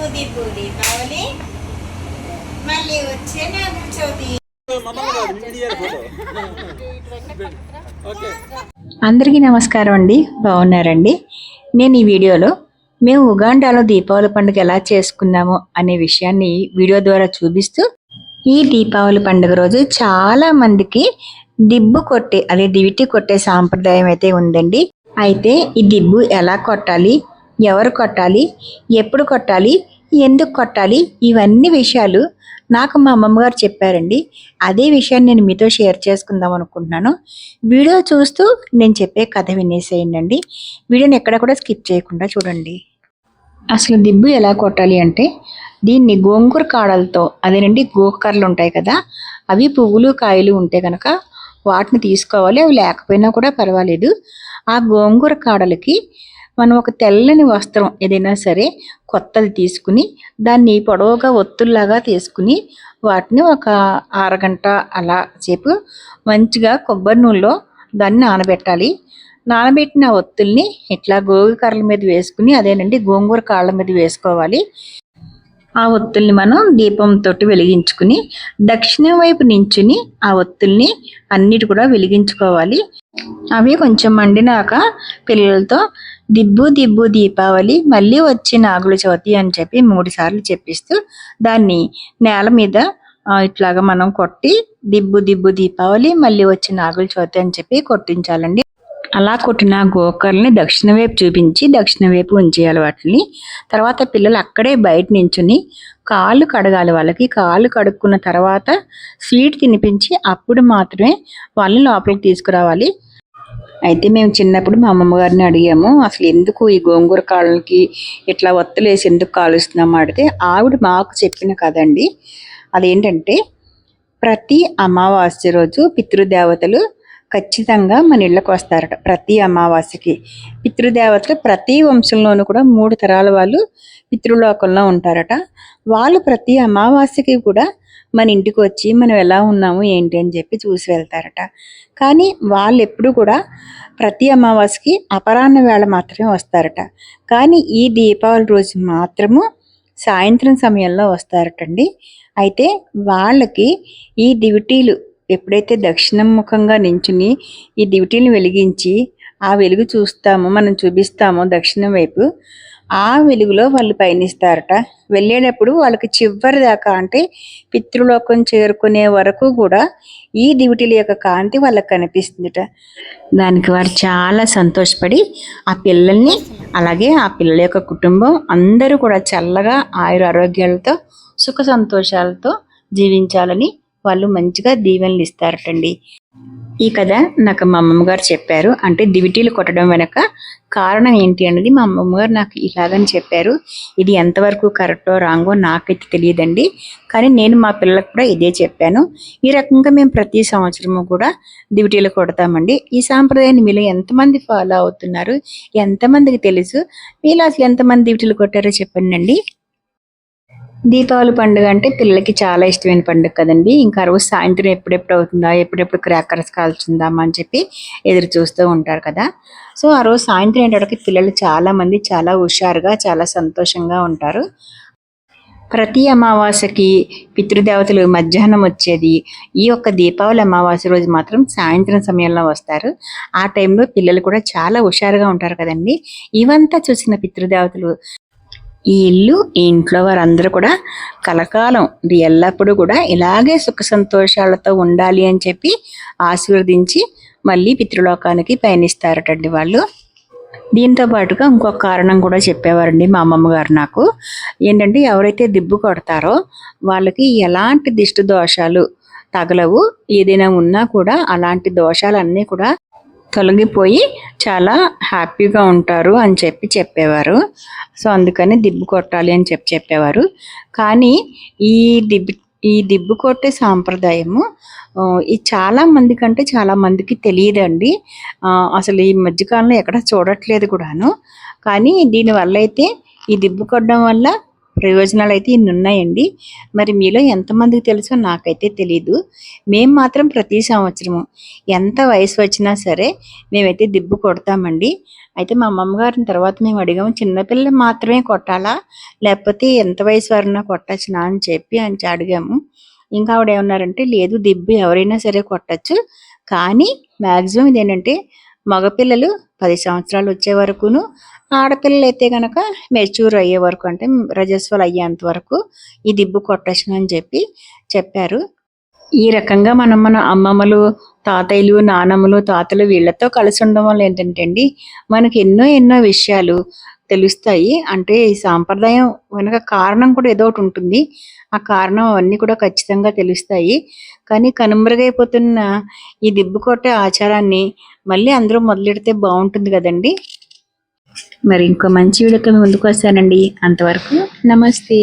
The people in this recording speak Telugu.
పూది పూది దీపావళి మళ్ళీ వచ్చే నాకు చవితి అందరికీ నమస్కారం అండి. బాగున్నారండి? నేను ఈ వీడియోలో మేము ఉగాండాలో దీపావళి పండుగ ఎలా చేసుకున్నాము అనే విషయాన్ని వీడియో ద్వారా చూపిస్తూ ఈ దీపావళి పండుగ రోజు చాలా మందికి దిబ్బు కొట్టే అదే దివిటి కొట్టే సాంప్రదాయం అయితే ఉందండి. అయితే ఈ దిబ్బు ఎలా కొట్టాలి? ఎవరు కొట్టాలి? ఎప్పుడు కొట్టాలి? ఎందుకు కొట్టాలి? ఇవన్నీ విషయాలు నాకు మా అమ్మమ్మగారు చెప్పారండి. అదే విషయాన్ని నేను మీతో షేర్ చేసుకుందాం అనుకుంటున్నాను. వీడియో చూస్తూ నేను చెప్పే కథ వినేసేయండి వీడియోని ఎక్కడ కూడా స్కిప్ చేయకుండా చూడండి. అసలు దిబ్బు ఎలా కొట్టాలి అంటే దీన్ని గోంగూర కాడలతో అదేనండి గోకర్రలు ఉంటాయి కదా అవి పువ్వులు కాయలు ఉంటే కనుక వాటిని తీసుకోవాలి. అవి లేకపోయినా కూడా పర్వాలేదు. ఆ గోంగూర కాడలకి మనం ఒక తెల్లని వస్త్రం ఏదైనా సరే కొత్తది తీసుకుని దాన్ని పొడవుగా ఒత్తుల్లాగా తీసుకుని వాటిని ఒక అరగంట అలా సేపు మంచిగా కొబ్బరి నూనెలో దాన్ని నానబెట్టాలి. నానబెట్టిన ఒత్తుల్ని ఇట్లా గోగు కర్రల మీద వేసుకుని అదేనండి గోంగూర కాళ్ళ మీద వేసుకోవాలి. ఆ ఒత్తుల్ని మనం దీపంతో వెలిగించుకుని దక్షిణం వైపు నించుని ఆ ఒత్తుల్ని అన్నిటి కూడా వెలిగించుకోవాలి. అవి కొంచెం మండినాక పిల్లలతో దిబ్బు దిబ్బు దీపావళి మళ్ళీ వచ్చి నాగుల చవితి అని చెప్పి మూడు సార్లు చెప్పిస్తూ దాన్ని నేల మీద ఇట్లాగా మనం కొట్టి దిబ్బు దిబ్బు దీపావళి మళ్ళీ వచ్చి నాగుల చవితి అని చెప్పి కొట్టించాలండి. అలా కొట్టిన గోకర్ని దక్షిణ వైపు చూపించి దక్షిణ వైపు ఉంచేయాలి వాటిని. తర్వాత పిల్లలు అక్కడే బయట నించుని కాళ్ళు కడగాలి వాళ్ళకి. కాళ్ళు కడుక్కున్న తర్వాత స్వీట్ తినిపించి అప్పుడు మాత్రమే వాళ్ళని లోపలికి తీసుకురావాలి. అయితే మేము చిన్నప్పుడు మా అమ్మమ్మగారిని అడిగాము అసలు ఎందుకు ఈ గోంగూర కాళ్ళకి ఇట్లా ఒత్తులేసి ఎందుకు కాలుస్తున్నాము అడిగితే ఆవిడ మాకు చెప్పిన కదండి అదేంటంటే ప్రతి అమావాస్య రోజు పితృదేవతలు ఖచ్చితంగా మన ఇళ్ళకు వస్తారట ప్రతి అమావాస్యకి. పితృదేవతలు ప్రతి వంశంలోనూ కూడా మూడు తరాల వాళ్ళు పితృలోకంలో ఉంటారట. వాళ్ళు ప్రతి అమావాస్యకి కూడా మన ఇంటికి వచ్చి మనం ఎలా ఉన్నాము ఏంటి అని చెప్పి చూసి వెళ్తారట. కానీ వాళ్ళు ఎప్పుడు కూడా ప్రతి అమావాస్యకి అపరాహ్న వేళ మాత్రమే వస్తారట. కానీ ఈ దీపావళి రోజు మాత్రము సాయంత్రం సమయంలో వస్తారటండి. అయితే వాళ్ళకి ఈ దివిటీలు ఎప్పుడైతే దక్షిణం ముఖంగా నించుని ఈ దివిటీని వెలిగించి ఆ వెలుగు చూస్తామో మనం చూపిస్తామో దక్షిణం వైపు ఆ వెలుగులో వాళ్ళు పయనిస్తారట. వెళ్ళేటప్పుడు వాళ్ళకి చివరి దాకా అంటే పితృలోకం చేరుకునే వరకు కూడా ఈ దివిటీల యొక్క కాంతి వాళ్ళకి కనిపిస్తుందిట. దానికి వారు చాలా సంతోషపడి ఆ పిల్లల్ని అలాగే ఆ పిల్లల యొక్క కుటుంబం అందరూ కూడా చల్లగా ఆయుర ఆరోగ్యాలతో సుఖ సంతోషాలతో జీవించాలని వాళ్ళు మంచిగా దీవెనలు ఇస్తారటండి. ఈ కథ నాకు మా అమ్మమ్మ గారు చెప్పారు. అంటే దివిటీలు కొట్టడం వెనక కారణం ఏంటి అనేది మా అమ్మమ్మ గారు నాకు ఇలాగని చెప్పారు. ఇది ఎంతవరకు కరెక్టో రాంగో నాకైతే తెలియదండి. కానీ నేను మా పిల్లలకు కూడా ఇదే చెప్పాను. ఈ రకంగా మేము ప్రతి సంవత్సరము కూడా దివిటీలు కొడతామండి. ఈ సాంప్రదాయాన్ని మీలో ఎంతమంది ఫాలో అవుతున్నారు? ఎంతమందికి తెలుసు? మీలో అసలు ఎంతమంది దివిటీలు కొట్టారో చెప్పండి దీపావళి పండుగ అంటే పిల్లలకి చాలా ఇష్టమైన పండుగ కదండి. ఇంకా ఆ రోజు సాయంత్రం ఎప్పుడెప్పుడు అవుతుందా ఎప్పుడెప్పుడు క్రాకర్స్ కాల్చుందామా అని చెప్పి ఎదురు చూస్తూ ఉంటారు కదా. సో ఆ రోజు సాయంత్రం ఏంటంటే పిల్లలు చాలా మంది చాలా హుషారుగా చాలా సంతోషంగా ఉంటారు. ప్రతి అమావాస్యకి పితృదేవతలు మధ్యాహ్నం వచ్చేది. ఈ యొక్క దీపావళి అమావాస్య రోజు మాత్రం సాయంత్రం సమయంలో వస్తారు. ఆ టైంలో పిల్లలు కూడా చాలా హుషారుగా ఉంటారు కదండి. ఇవంతా చూసిన పితృదేవతలు ఈ ఇల్లు ఈ ఇంట్లో వారందరూ కూడా కలకాలం. ఇది ఎల్లప్పుడూ కూడా ఇలాగే సుఖ సంతోషాలతో ఉండాలి అని చెప్పి ఆశీర్వదించి మళ్ళీ పితృలోకానికి పయనిస్తారటండి వాళ్ళు. దీంతో పాటుగా ఇంకొక కారణం కూడా చెప్పేవారండి మా అమ్మమ్మ గారు నాకు. ఏంటంటే ఎవరైతే దిబ్బు కొడతారో వాళ్ళకి ఎలాంటి దిష్టి దోషాలు తగలవు ఏదైనా ఉన్నా కూడా అలాంటి దోషాలన్నీ కూడా తొలగిపోయి చాలా హ్యాపీగా ఉంటారు అని చెప్పి చెప్పేవారు. సో అందుకని దిబ్బు కొట్టాలి అని చెప్పి చెప్పేవారు. కానీ ఈ దిబ్బు ఈ దిబ్బు కొట్టే సాంప్రదాయము ఈ ఇది చాలా మంది కంటే చాలా మందికి తెలియదండి. అసలు ఈ మధ్యకాలంలో ఎక్కడ చూడట్లేదు కూడాను. కానీ దీనివల్ల అయితే ఈ దిబ్బు కొట్టడం వల్ల ప్రయోజనాలు అయితే ఇన్ని ఉన్నాయండి మరి మీలో ఎంతమందికి తెలుసో నాకైతే తెలియదు మేము మాత్రం ప్రతి సంవత్సరము ఎంత వయసు వచ్చినా సరే మేమైతే దిబ్బు కొడతామండి. అయితే మా అమ్మమ్మగారిని తర్వాత మేము అడిగాము చిన్నపిల్లలు మాత్రమే కొట్టాలా? లేకపోతే ఎంత వయసు వారైనా కొట్టచ్చునా? అని చెప్పి అని అడిగాము. ఇంకా ఆవిడ ఏమన్నారంటే లేదు దిబ్బు ఎవరైనా సరే కొట్టచ్చు. కానీ మ్యాక్సిమం ఇదేంటంటే మగపిల్లలు పది సంవత్సరాలు వచ్చే వరకును ఆడపిల్లలు అయితే కనుక మెచ్యూర్ అయ్యే వరకు అంటే రజస్వలు అయ్యేంత వరకు ఈ దిబ్బు కొట్టేషన్ అని చెప్పి చెప్పారు. ఈ రకంగా మనం మన అమ్మమ్మలు తాతయ్యలు నానమ్మలు తాతలు వీళ్ళతో కలిసి ఉండడం వల్ల ఏంటంటే అండి మనకి ఎన్నో ఎన్నో విషయాలు తెలుస్తాయి. అంటే ఈ సాంప్రదాయం వెనక కారణం కూడా ఏదో ఒకటి ఉంటుంది. ఆ కారణం అవన్నీ కూడా ఖచ్చితంగా తెలుస్తాయి. కానీ కనుమరుగైపోతున్న ఈ దిబ్బు కొట్టే ఆచారాన్ని మళ్ళీ అందరూ మొదలెడితే బాగుంటుంది కదండి? మరి ఇంకో మంచి వీడియోతో ముందుకు వస్తానండి. అంతవరకు నమస్తే.